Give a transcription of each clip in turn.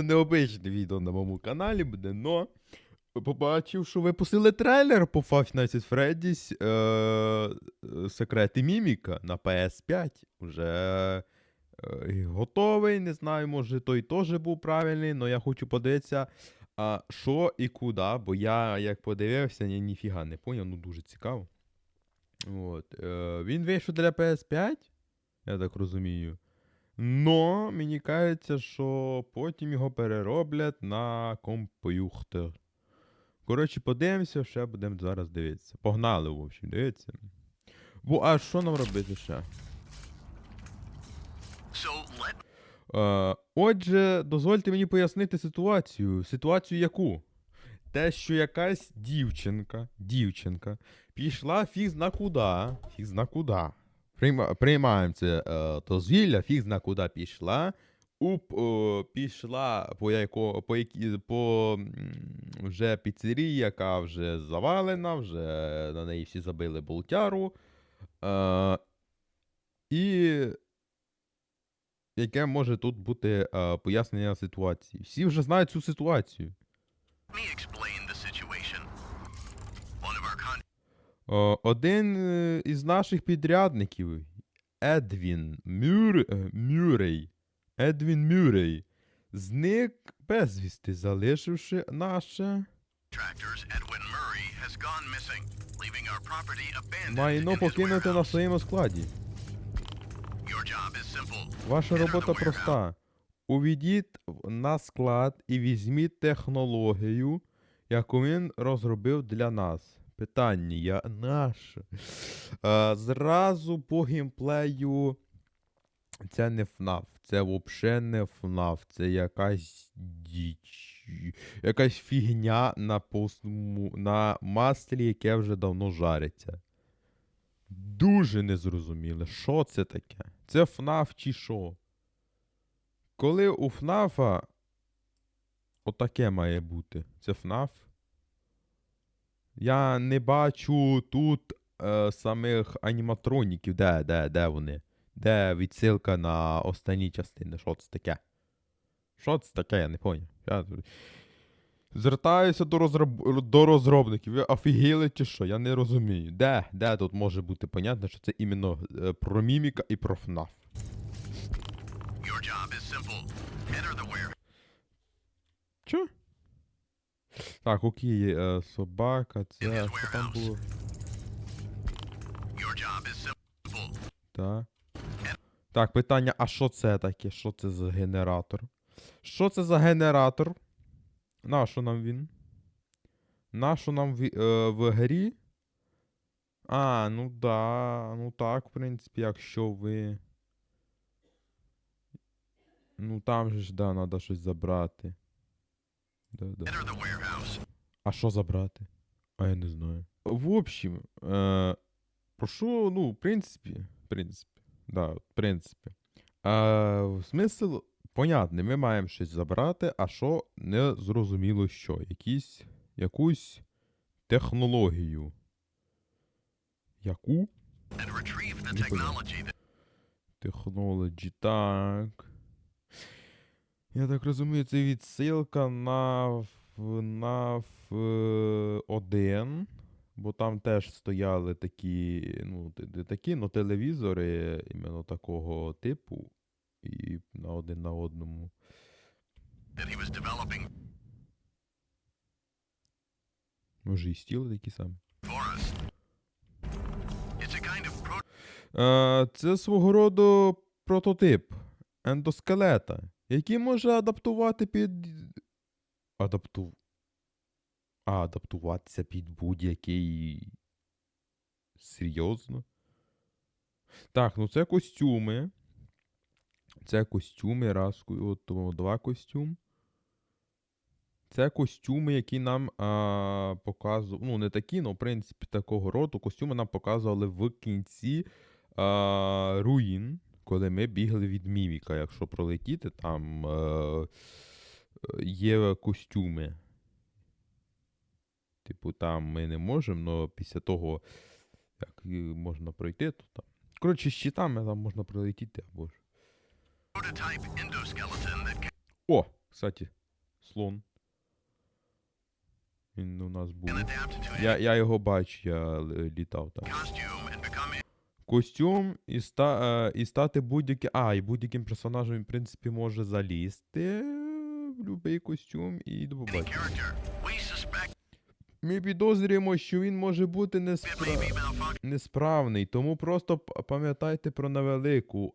це необичне відео на моєму каналі буде, но побачив, що випустили трейлер по Five Nights at Freddy's е- е, Секрети Міміка на PS5. Уже е, готовий, не знаю, може той теж був правильний, але я хочу подивитися, а, що і куди, бо я як подивився, ні, ніфіга не поняв, ну дуже цікаво. От, е, він вийшов для PS5, я так розумію. Но мені кажеться, що потім його перероблять на комп'ютер. Коротше, подивимося, ще будемо зараз дивитися. Погнали, в общем, дивіться. Бо, а що нам робити ще? So let Е, отже, дозвольте мені пояснити ситуацію. Ситуацію яку? Те, що якась дівчинка, дівчинка, пішла фіг зна куди, фіг зна куди. Прийма, приймаємо це е, дозвілля, фіг зна куди пішла. Уп, о, пішла по, яко, по, які, по вже піцерії, яка вже завалена, вже на неї всі забили болтяру. Е, і яке може тут бути е, пояснення ситуації. Всі вже знають цю ситуацію. me explain the situation. One of our con- Е, один е, із наших підрядників, Едвін Мюр... е, Мюррей, Едвін Мюррей, зник безвісти, залишивши наше майно покинуте на своєму складі. Ваша робота проста. Увійдіть в- на склад і візьміть технологію, яку він розробив для нас. Питання я наш. Е, зразу по геймплею. Це не FNAF. Це взагалі не FNAF. Це якась діч. Якась фігня на, постму... на маслі, яке вже давно жариться. Дуже незрозуміле. Що це таке? Це FNAF чи що? Коли у FNAF отаке має бути. Це FNAF? Я не бачу тут е, самих аніматроніків. Де, де, де вони? Де відсилка на останні частини? Що це таке? Що це таке? Я не поняв. Я... Звертаюся до, розроб... до розробників. Ви офігіли чи що? Я не розумію. Де? Де тут може бути понятно, що це іменно е, про міміка і про FNAF? Your job is simple. Enter the warehouse. Чо? Так, окей, е, собака, це що там було? Так. Так, питання, а що це таке? Що це за генератор? Що це за генератор? Нащо нам він? Нащо нам в, е, в грі? А, ну да. Ну так, в принципі, якщо ви. Ну там же ж, да, треба щось забрати. Да, да. А що забрати? А я не знаю. В общем, е, про що, ну, в принципі, в принципі, да, в принципі. Е, смисл, понятний, ми маємо щось забрати, а що не зрозуміло що. Якісь, якусь технологію. Яку? Technology, так. Я так розумію, це відсилка на FNAF 1, бо там теж стояли такі, ну, такі, ну, телевізори іменно такого типу. І на один на одному. Може, і стіли такі самі. Е, це свого роду прототип ендоскелета, який може адаптувати під. Адапту... А, адаптуватися під будь-який. Серйозно? Так, ну це костюми. Це костюми, раз, от, два костюм. Це костюми, які нам а, показували. Ну, не такі, але в принципі такого роду костюми нам показували в кінці а, руїн, коли ми бігли від Міміка. Якщо пролетіти, там е, є костюми. Типу, там ми не можемо, але після того, як можна пройти, то там. Коротше, з щитами там можна пролетіти або ж. О! Кстати, слон. Він у нас був. Я, я його бачу, я е, літав там. Костюм і, ста, е, і стати будь-яким. А, і будь-яким персонажем, в принципі, може залізти в будь-який костюм і до Ми підозрюємо, що він може бути неспра... несправний, тому просто пам'ятайте про невелику.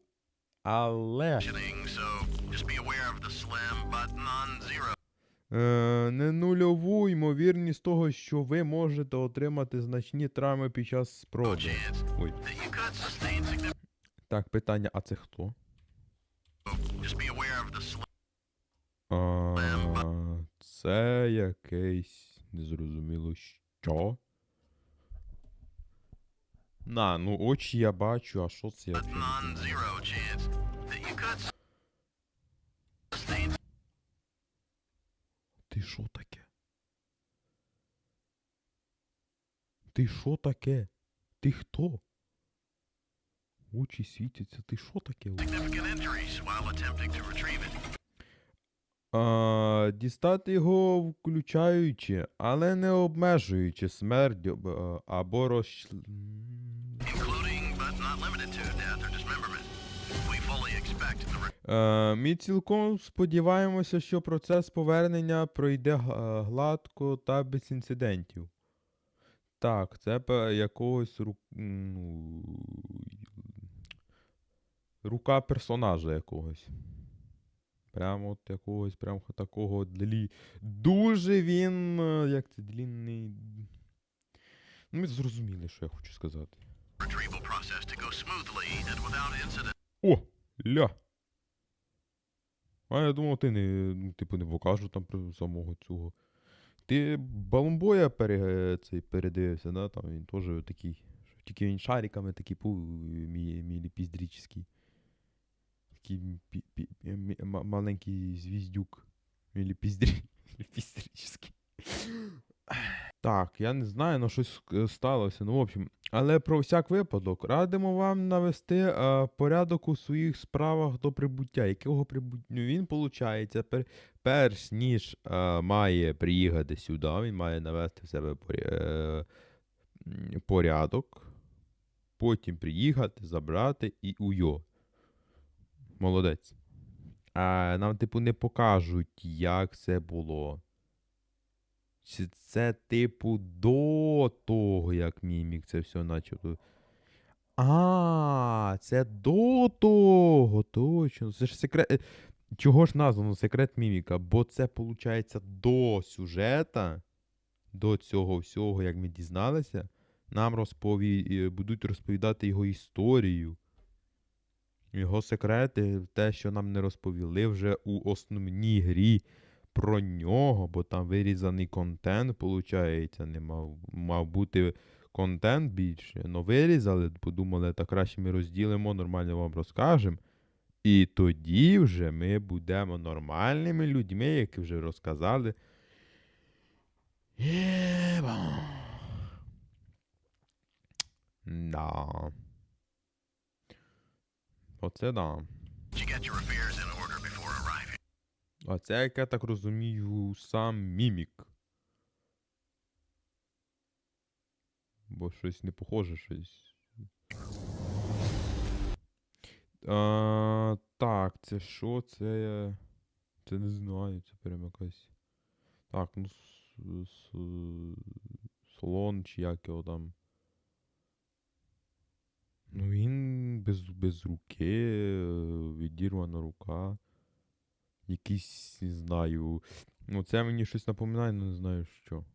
Але е, не нульову ймовірність того, що ви можете отримати значні травми під час спроби. Ой. Так, питання, а це хто? А, це якийсь незрозуміло що. На, ну очі я бачу, а що це я Ти що таке? Ти що таке? Ти хто? Очі світяться, ти що таке? while to it. А, дістати його включаючи, але не обмежуючи смерть або розч... Е, ми цілком сподіваємося, що процес повернення пройде гладко та без інцидентів. Так, це якогось ру... ну, рука персонажа якогось. Прямо от якогось, прямо такого длі... Дуже він. е, Як це длінний. Ну, ми зрозуміли, що я хочу сказати. О, ля. А я думав, ти не, ну, типу, не покажу там самого цього. Ти Балумбоя пере, цей, передивився, да? Там він теж такий. Тільки він шариками такий пу, мі, міліпіздрічний. Такий маленький звіздюк. Міліпіздрі, міліпіздрічний. Так, я не знаю, ну щось сталося. Ну, в общем, але про всяк випадок радимо вам навести е, порядок у своїх справах до прибуття. Якого прибуття? Він, виходить, пер, перш ніж е, має приїхати сюди, він має навести в себе е, порядок. Потім приїхати, забрати і уйо. Молодець. А нам, типу, не покажуть, як це було. Чи це, типу, до того, як мімік це все начебто. А, це до того, точно. Це ж секрет. е, Чого ж названо секрет міміка? Бо це, виходить, до сюжета, до цього всього, як ми дізналися, нам розпові... е, будуть розповідати його історію. Його секрети, те, що нам не розповіли вже у основній грі про нього, бо там вирізаний контент, виходить, не мав, мав бути контент більше. Ну вирізали, подумали, так краще ми розділимо, нормально вам розкажемо. І тоді вже ми будемо нормальними людьми, які вже розказали. Єба. Да. Оце да. You А це, як я так розумію, сам мімік. Бо щось не похоже, щось. А, так, це що? Це. Це не знаю, це прям якась. Так, ну. Слон чи як його там. Ну він без, без руки, відірвана рука. Якийсь, не знаю. Ну, це мені щось напоминає, але не знаю що.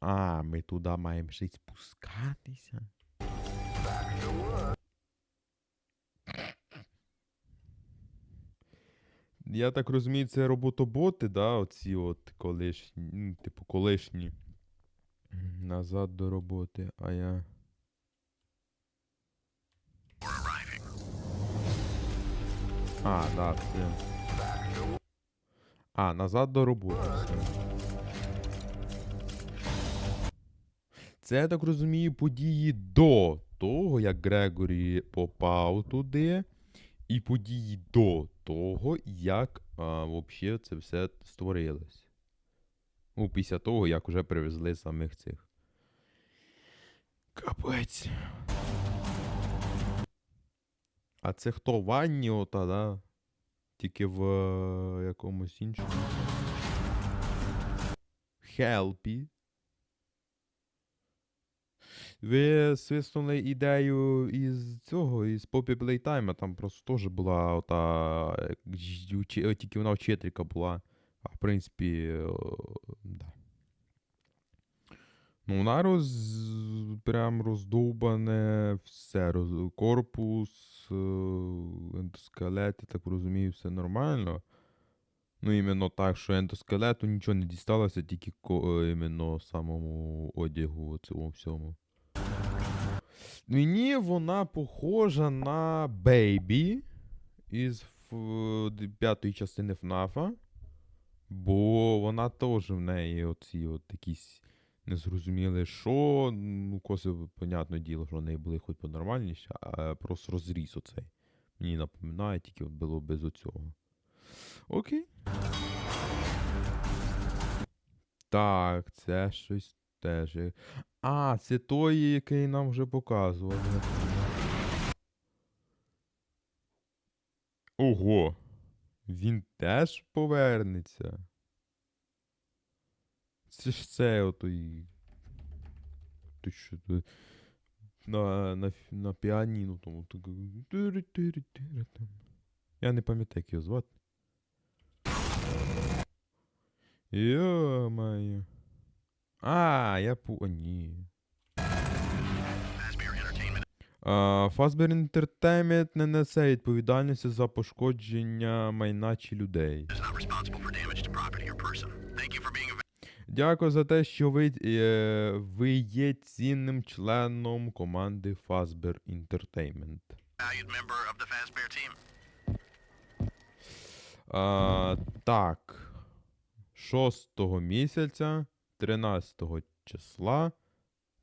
А, ми туди маємо ще й спускатися. Я так розумію, це роботоботи, да, оці от колишні, ну, типу, колишні. Назад до роботи, а я. А, да, це. А, назад до роботи. Все. Це, я так розумію, події до того, як Грегорі попав туди, і події до того, як а, взагалі це все створилось. Ну, після того, як вже привезли самих цих. Капець. А це хто ванні ота, да? Тільки в е, якомусь іншому. Хелпі. Ви свиснули ідею із цього, із Poppy Playtime, там просто теж була ота. е, е, Тільки вона вчителька була. А в принципі, е, да. Ну, вона роз... прям роздовбане все. Роз... Корпус, ендоскелет, я так розумію, все нормально. Ну, іменно так, що ендоскелету нічого не дісталося, тільки ко... е, іменно самому одягу цьому всьому. Мені вона похожа на Бейбі із ф- п'ятої частини ФНАФа. Бо вона теж в неї оці от якісь незрозуміли, що. Ну, коси, понятне діло, що в неї були хоч понормальніші, а просто розріз оцей. Мені напоминає, тільки от було без оцього. Окей. Так, це щось теж. А, це той, який нам вже показували. Ого. Він теж повернеться. Це ж це отой. Ти що ти. На, на, на піаніно тому. так-. Я не пам'ятаю, як його звати. Йо-моє. А, я пу... О, ні. Entertainment Entertainment не несе відповідальності за пошкодження майна чи людей. Дякую за те, що ви, е, ви є цінним членом команди Fazbear Entertainment. А, так. 6 місяця 13 числа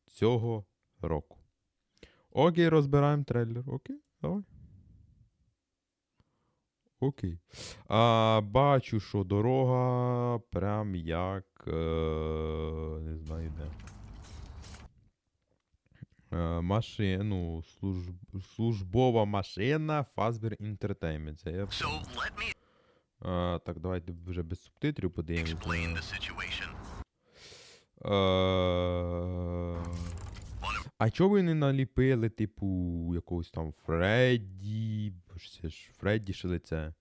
цього року. Окей, розбираємо трейлер. Окей, давай. Окей. А, бачу, що дорога прям як. Е, не знаю де. Е, машину, служб, службова машина Fazbear Entertainment. Це я So let me а, так, давайте вже без субтитрів подивимося. Е, А чого ви не наліпили, типу, якогось там Фредді? Ж Фредді ж лице.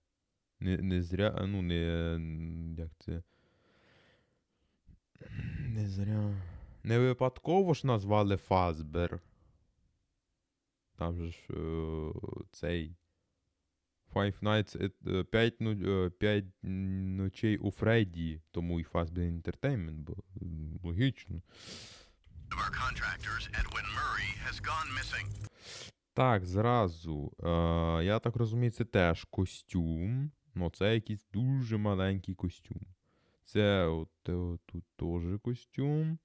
Не, не зря, ну, не. Як це. Не зря. Не випадково ж назвали Фазбер. Там же ж е, цей. Five Nights at, 5, ну, 5 ночей у Фредді, тому і Fazbear Entertainment, бо логічно. our contractors, Edwin Murray, has gone missing. Так, зразу. Е, я так розумію, це теж костюм. Ну, це якийсь дуже маленький костюм. Це от, е, тут теж костюм.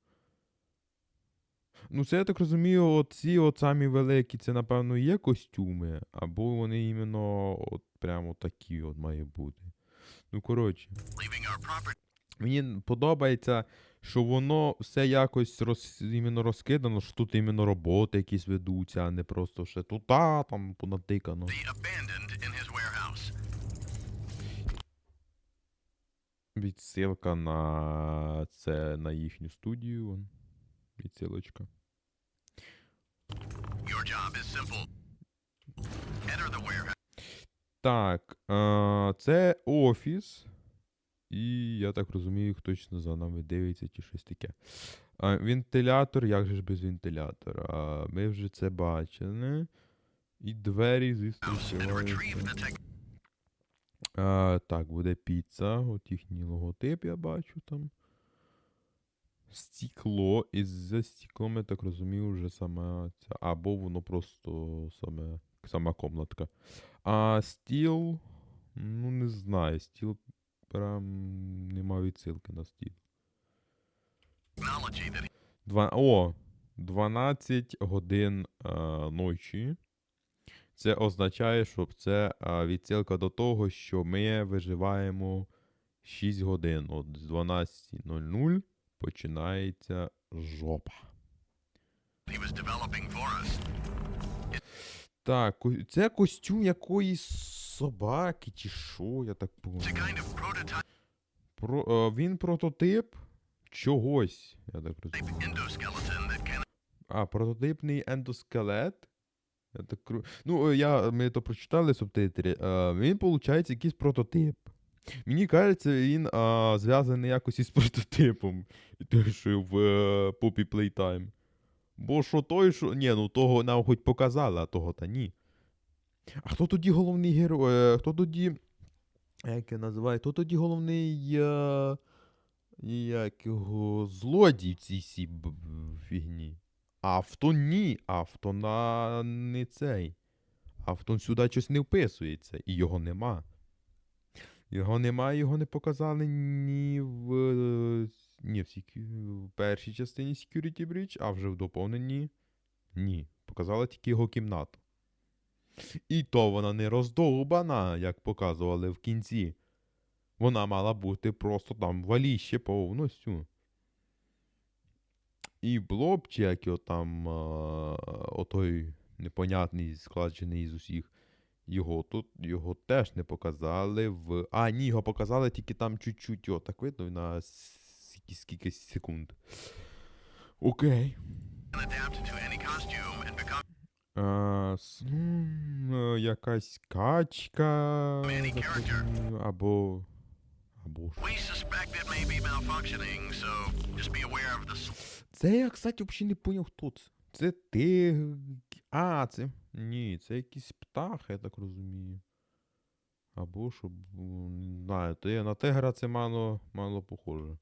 Ну, це я так розумію, оці от самі великі, це, напевно, є костюми, або вони іменно от прямо такі от мають бути. Ну, коротше. Мені подобається, що воно все якось роз, іменно розкидано, що тут іменно роботи якісь ведуться, а не просто ще тут а, там понатикано. Відсилка на це на їхню студію. вон. Відсилочка. Your job is simple. Enter the warehouse. Так, е, це офіс. І я так розумію, точно за нами дивиться чи щось таке. А, вентилятор, як же ж без вентилятора? Ми вже це бачили. І двері, звісно. А, так, буде піца. От їхній логотип я бачу там. Стекло. І за стеклом, я так розумію, вже саме ця. Або воно просто саме, сама комнатка. А стіл. Ну, не знаю. Стіл прям нема відсилки на стіл. Два... О! 12 годин а, ночі. Це означає, що це а, відсилка до того, що ми виживаємо 6 годин. От з 12.00 починається жопа. he was developing for. Так, ко- це костюм якоїсь собаки чи що, я так помню. kind of prototype Про, е, він прототип чогось, я так розумію. А, прототипний ендоскелет. Я так... Ну, е, я, ми то прочитали субтитри. Е, він, виходить, якийсь прототип. Мені кажеться, він а, зв'язаний якось із прототипом. І той, що в е, Poppy Playtime. Бо що той, що. Ні, ну того нам хоч показали, а того та ні. А хто тоді головний герой? Е, хто тоді. Як я називаю? Хто тоді головний. Е, як його злодій в цій б- фігні? Автон ні, автон на не цей. Автон сюди щось не вписується, і його нема. Його нема, його не показали ні в, е, ні в, secu- в першій частині Security Breach, а вже в доповненні ні. Показали тільки його кімнату. І то вона не роздовбана, як показували в кінці. Вона мала бути просто там валіще повністю. І Блоб, чи як його там, отой непонятний, складений з усіх, його тут його теж не показали в. А, ні, його показали тільки там чуть-чуть, о, так видно на скільки, секунд. Окей. А, якась качка. Або. Або Це я, кстати, взагалі не поняв, хто це. Це ти. А, це. Ні, це якийсь птах, я так розумію. Або що. Не знаю, то я на тигра це мало, мало похоже.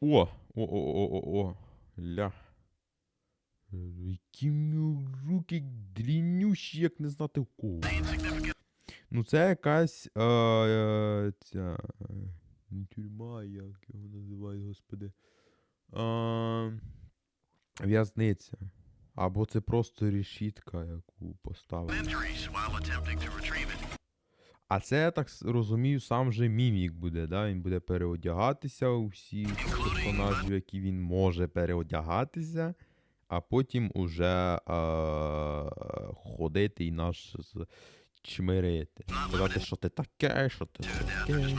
О! О, о, о, о, о. Ля. Які руки дрінющі, як не знати в кого. Ну, це якась. Е, е, ця. Не тюрма, як його називають, господи. Е, в'язниця. Або це просто решітка, it. А це, я так розумію, сам же мімік буде, да? Він буде переодягатися у всі персонажів, які він може переодягатися, а потім уже е, ходити і нас з- чмирити. Сказати, що ти таке, що ти таке.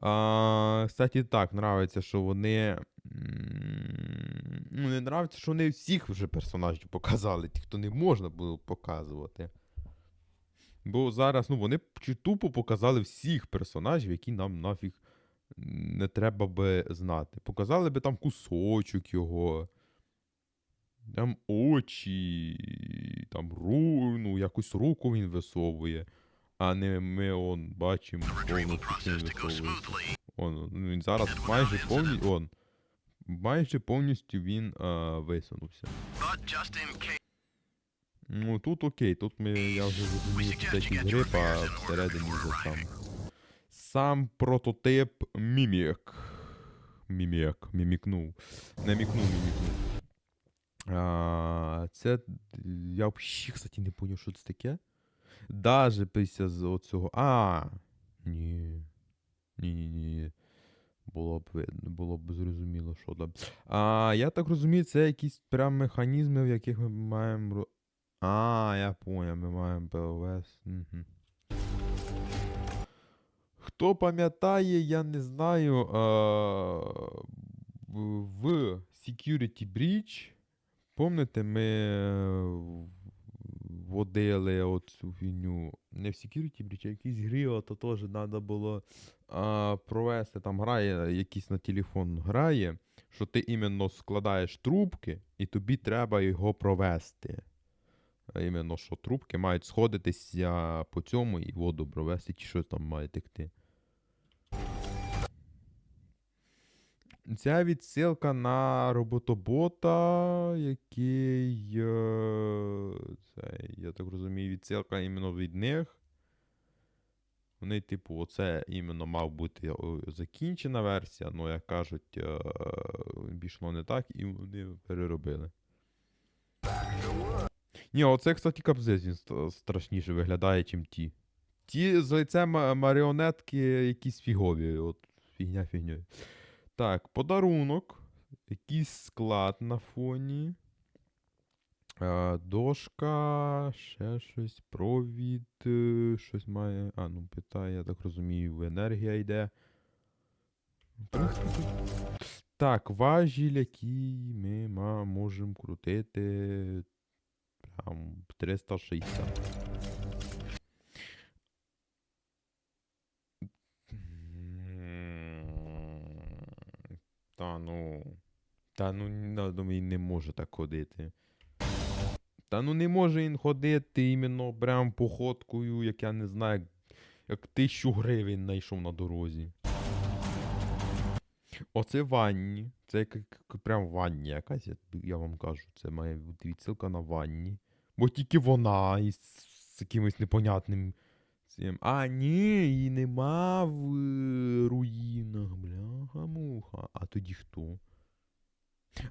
А, кстати, так, нравиться, що вони. Ну, не нравиться, що вони всіх вже персонажів показали, ті, хто не можна було показувати. Бо зараз, ну, вони чи тупо показали всіх персонажів, які нам нафіг не треба би знати. Показали би там кусочок його. Там очі, там ру, ну, якусь руку він висовує. А не ми он бачимо повністю він він зараз майже повністю. Майже повністю він а, висунувся. Ну тут окей, тут ми, я вже зрозумів, що це якийсь грип, а всередині вже сам. Сам прототип Мімік. Мімік, мімікнув. Не мікнув, мімікнув. А, це. Я взагалі, кстати, не поняв, що це таке. Даже після з оцього. А. Ні. Ні, ні, ні. Було б видно, було б зрозуміло, що там. А, я так розумію, це якісь прям механізми, в яких ми маємо. А, я поняв, ми маємо ПОВС. Угу. Хто пам'ятає, я не знаю. А, в- Security Breach. Помните, ми вводили оцю фігню. Не в Security Breach, а якісь грі, то теж треба було провести. Там грає, якийсь на телефон грає, що ти іменно складаєш трубки, і тобі треба його провести. Іменно, що трубки мають сходитися по цьому і воду провести, чи що там має текти. Ця відсилка на роботобота, який. Е, цей, я так розумію, відсилка іменно від них. Вони, типу, оце іменно мав бути закінчена версія, але, як кажуть, е, пішло не так, і вони переробили. Ні, оце, кстати, капзець, він страшніше виглядає, чим ті. Ті з лицем маріонетки якісь фігові. От фігня фігньою. Так, подарунок. Якийсь склад на фоні. Дошка, ще щось, провід, е, щось має. А, ну питає, я так розумію, енергія йде. Так, важіль, який ми можемо крутити. Прям 360. Та ну. Та ну, ну, він не може так ходити. Та ну не може він ходити іменно прям походкою, як я не знаю, як, тисячу гривень знайшов на дорозі. Оце ванні. Це як, як прям ванні якась, я, я вам кажу. Це має бути відсилка на ванні. Бо тільки вона із з якимось непонятним. Цим. А, ні, її нема в е, руїнах, бляха-муха. А тоді хто?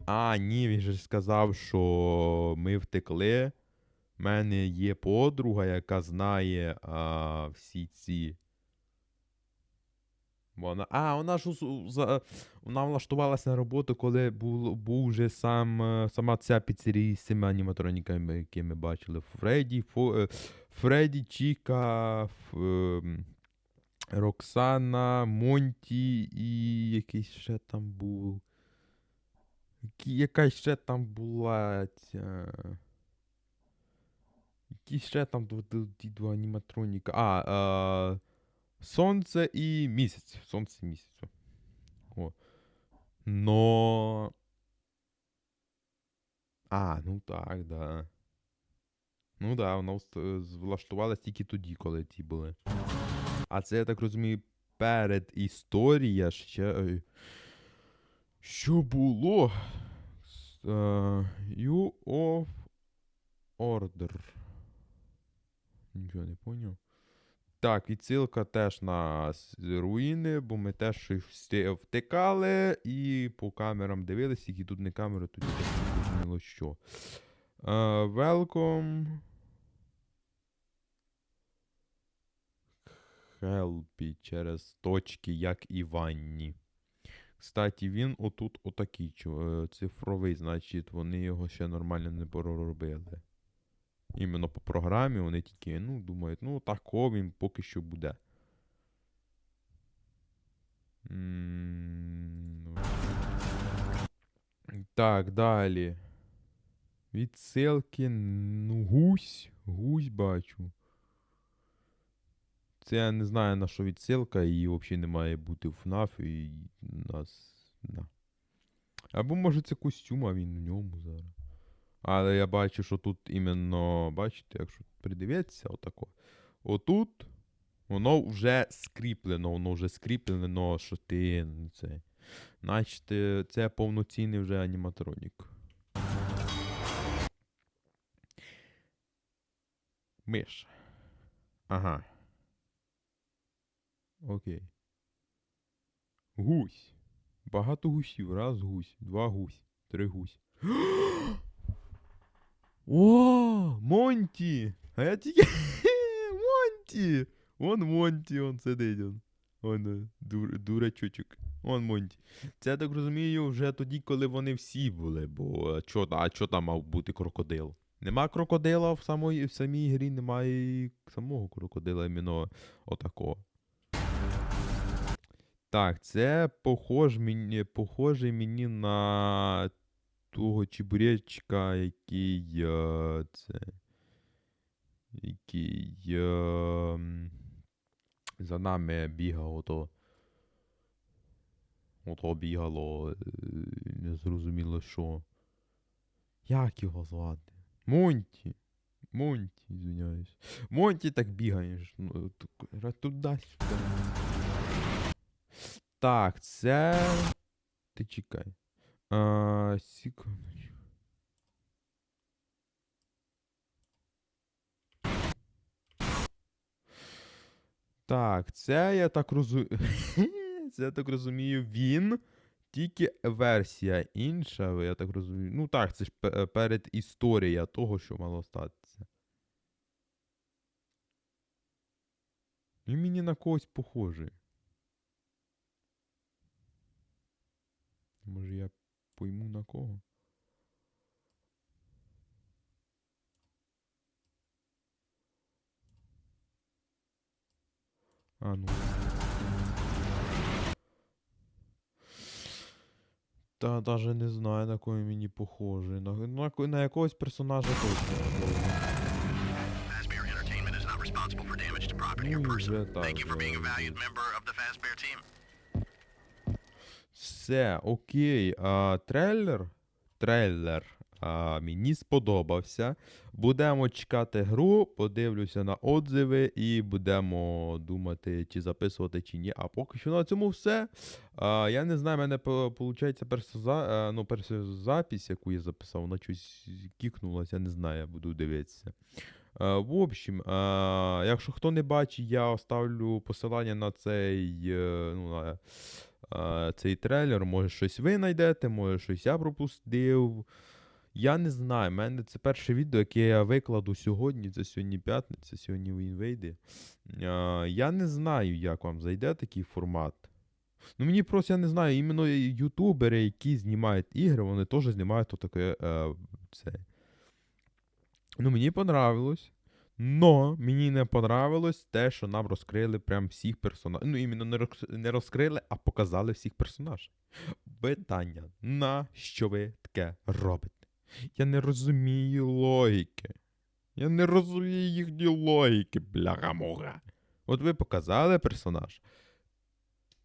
А, ні, він же сказав, що ми втекли. У мене є подруга, яка знає а, всі ці. Вона. А, вона ж за... вона влаштувалася на роботу, коли був, був вже сам, е, сама ця піцерія з цими аніматроніками, які ми бачили. Фредді, Фо... е, Фредді, Чіка, Ф... ем, Роксана, Монті і якийсь ще там був. Яка ще там була ця. Які ще там ті два аніматроніка. А, е, Сонце і місяць. Сонце і місяць. о. Но. А, ну так, да. Ну да, вона вст- влаштувалась тільки тоді, коли ті були. А це, я так розумію, перед історія ще. е, Що було? С- е, You of Order. Нічого не поняв. Так, відсилка теж на руїни, бо ми теж втикали і по камерам дивились, які тут не камери, тоді не зрозуміло що. Е, welcome. Хелпі через точки, як і ванні. Кстати, він отут отакий е, цифровий, значить, вони його ще нормально не проробили. Іменно по програмі вони тільки, ну, думають, ну, тако він поки що буде. Ну. Так, далі. Відсилки, ну, гусь. Гусь бачу. Це я не знаю на що відсилка, і взагалі не має бути в FNAF, і нас. Да. Або може це костюм, а він в ньому зараз. Але я бачу, що тут іменно, бачите, якщо придивитися, отако. Отут воно вже скріплено, воно вже скріплено, що ти ну, це. Значить, це повноцінний вже аніматронік. Миш. Ага. Окей. Гусь. Багато гусів. Раз гусь, два гусь, три гусь. О, Монті! А я тільки. Монті! Вон Монті, он сидить. Он, он е, дур, дурачочок. Вон Монті. Це я так розумію, вже тоді, коли вони всі були, бо чо, а чо там мав бути крокодил? Нема крокодила в самої, в самій грі, немає самого крокодила, іменно отакого. Так, це похож мені, похоже мені на того чебуречка, який. Е, це, який е, за нами бігав ото. Ото бігало. е, Незрозуміло що. Як його звати? Монті. Монті, звиняюсь. Монті так бігаєш. Ну, туди-сюди. Так, це. Ти чекай. А, секундочку. Так, це я так розумію. Це я так розумію, він. Тільки версія інша, я так розумію. Ну так, це ж пе- перед історія того, що мало статися. Він мені на когось похожий. Пойму на кого? А, ну. Та даже не знаю, на кого мені похожий. На, на, ко- на якогось персонажа точно. похожий. Fazbear Entertainment Все, окей. А, трейлер. Трейлер. А, мені сподобався. Будемо чекати гру, подивлюся на отзиви і будемо думати, чи записувати, чи ні. А поки що на цьому все. А, я не знаю, в мене виходить е, ну, перша запись, яку я записав, вона щось кікнулася, я не знаю, я буду дивитися. В общем, якщо хто не бачить, я оставлю посилання на цей, е, ну, на, цей трейлер. Може, щось ви знайдете, може, щось я пропустив. Я не знаю. в мене це перше відео, яке я викладу сьогодні. Це сьогодні п'ятниця, сьогодні він вийде. Е, я не знаю, як вам зайде такий формат. Ну, мені просто я не знаю, іменно ютубери, які знімають ігри, вони теж знімають отаке. Е, це. Ну, мені понравилось. Но мені не понравилось те, що нам розкрили прям всіх персонажів. Ну, іменно не розкрили, а показали всіх персонажів. Питання: на що ви таке робите? Я не розумію логіки. Я не розумію їхні логіки, бляха-муха. От ви показали персонаж.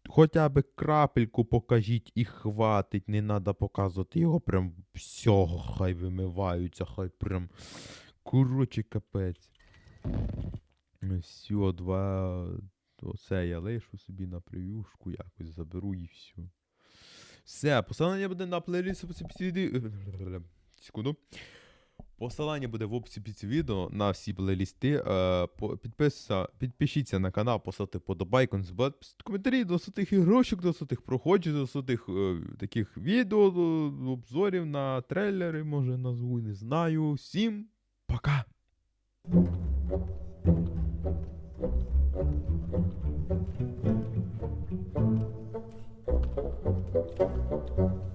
Хоча б крапельку покажіть і хватить, не треба показувати його прям всього, хай вимиваються, хай прям. Коротше, капець. Все, два. Оце я лишу собі на прев'юшку, якось заберу і все. Все, посилання буде на плейліст в описі. Секунду. Посилання буде в описі під відео на всі плейлісти. Е, підпишіться на канал, поставте подобайку, коментарі до тих ігрушок, до тих проходжень, до тих е, таких відео, обзорів на трейлери, може назву, не знаю. Всім пока! Thank you.